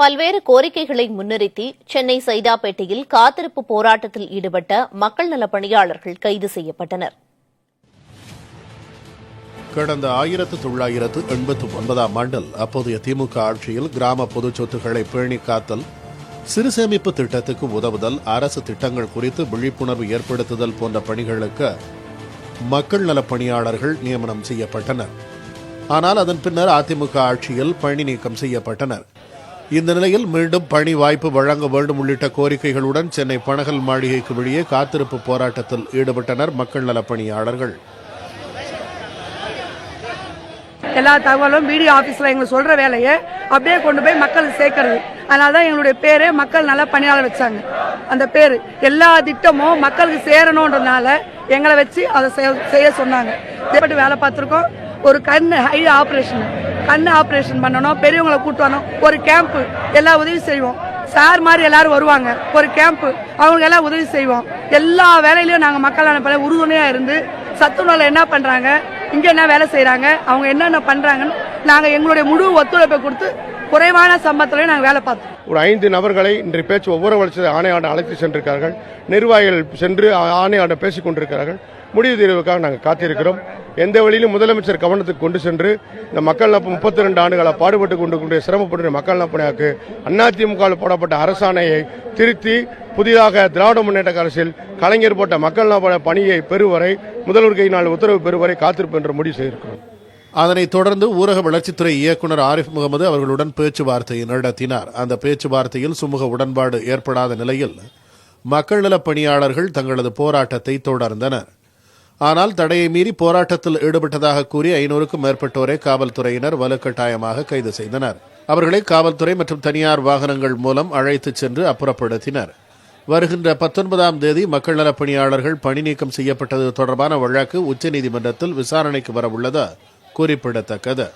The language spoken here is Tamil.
பல்வேறு கோரிக்கைகளை முன்னிறுத்தி சென்னை சைதாப்பேட்டையில் காத்திருப்பு போராட்டத்தில் ஈடுபட்ட மக்கள் நலப் பணியாளர்கள் கைது செய்யப்பட்டனர். கடந்த ஆயிரத்து தொள்ளாயிரத்து எண்பத்து ஒன்பதாம் ஆண்டில் அப்போதைய திமுக ஆட்சியில் கிராம பொது சொத்துக்களை பேணி காத்தல் சிறு சேமிப்பு திட்டத்துக்கு உதவுதல் அரசு திட்டங்கள் குறித்து விழிப்புணர்வு ஏற்படுத்துதல் போன்ற பணிகளுக்கு மக்கள் நலப் பணியாளர்கள் நியமனம் செய்யப்பட்டனர். ஆனால் அதன் பின்னர் அதிமுக ஆட்சியில் பணி நீக்கம் செய்யப்பட்டனர். இந்த நிலையில் மீண்டும் பணி வாய்ப்பு வழங்க வேண்டும் உள்ளிட்ட கோரிக்கைகளுடன் சென்னை பனகல் மாளிகைக்கு வெளியே காத்திருப்பு போராட்டத்தில் ஈடுபட்டனர் மக்கள் நலப் பணியாளர்கள். எல்லா தகவலும் பிடிஓ ஆஃபீஸில் எங்களுக்கு சொல்கிற வேலையை அப்படியே கொண்டு போய் மக்கள் சேர்க்கறது. அதனால தான் எங்களுடைய பேரே மக்கள் நல்லா பணியாளர் வச்சாங்க. அந்த பேர் எல்லா திட்டமும் மக்களுக்கு சேரணுன்றதுனால எங்களை வச்சு அதை செய்ய- செய்ய சொன்னாங்க. இதேபடி வேலை பார்த்துருக்கோம். ஒரு கண் ஹை ஆப்ரேஷன். கண் ஆப்ரேஷன் பண்ணணும் பெரியவங்களை கூட்டணும் வரணும். ஒரு கேம்ப்பு எல்லா உதவியும் செய்வோம். சார் மாதிரி எல்லாரும் வருவாங்க. ஒரு கேம்ப் அவங்களுக்கு எல்லாம் உதவி செய்வோம். எல்லா வேலையிலையும் நாங்கள் மக்கள் அனுப்பல உறுதுணையாக இருந்து சத்துணவில் என்ன பண்றாங்க இங்க என்ன வேலை செய்கிறாங்க அவங்க என்னென்ன பண்றாங்கன்னு நாங்கள் எங்களுடைய முழு ஒத்துழைப்பை கொடுத்து குறைவான சம்பளத்திலையும் நாங்கள் வேலை பார்த்தோம். ஒரு ஐந்து நபர்களை இன்றைய பேச்சு ஒவ்வொரு வளர்ச்சி ஆணையாளர் அழைத்து சென்றிருக்கிறார்கள். நிர்வாகிகள் சென்று ஆணையாளர் பேசிக் கொண்டிருக்கிறார்கள். முடிவு தீர்வுக்காக நாங்கள் காத்திருக்கிறோம். எந்த வழியிலும் முதலமைச்சர் கவனத்துக்கு கொண்டு சென்று இந்த மக்கள் நப்பு முப்பத்தி ரெண்டு ஆண்டுகளாக பாடுபட்டு கொண்டு கொண்டு சிரமப்பட்டு மக்கள் நப்பனையாக்கு அதிமுகவில் போடப்பட்ட அரசாணையை திருத்தி புதிதாக திராவிட முன்னேற்ற அரசில் கலைஞர் போட்ட மக்கள் நல பணியை பெறுவரை முதல்வர் கையினால் உத்தரவு பெறுவரை காத்திருப்பு என்று முடிவு செய்திருக்கிறோம். அதனைத் தொடர்ந்து ஊரக வளர்ச்சித்துறை இயக்குநர் ஆரிஃப் முகமது அவர்களுடன் பேச்சுவார்த்தையை நடத்தினார். அந்த பேச்சுவார்த்தையில் சுமூக உடன்பாடு ஏற்படாத நிலையில் மக்கள் நலப் பணியாளர்கள் தங்களது போராட்டத்தை தொடர்ந்தனர். ஆனால் தடையை மீறி போராட்டத்தில் ஈடுபட்டதாக கூறி ஐநூறுக்கும் மேற்பட்டோரை காவல்துறையினர் வலுக்கட்டாயமாக கைது செய்தனர். அவர்களை காவல்துறை மற்றும் தனியார் வாகனங்கள் மூலம் அழைத்துச் சென்று அப்புறப்படுத்தினர். வருகின்ற பத்தொன்பதாம் தேதி மக்கள் நலப் பணியாளர்கள் பணி நீக்கம் செய்யப்பட்டது தொடர்பான வழக்கு உச்சநீதிமன்றத்தில் விசாரணைக்கு வரவுள்ளது. குறிப்பிடத்தக்கது.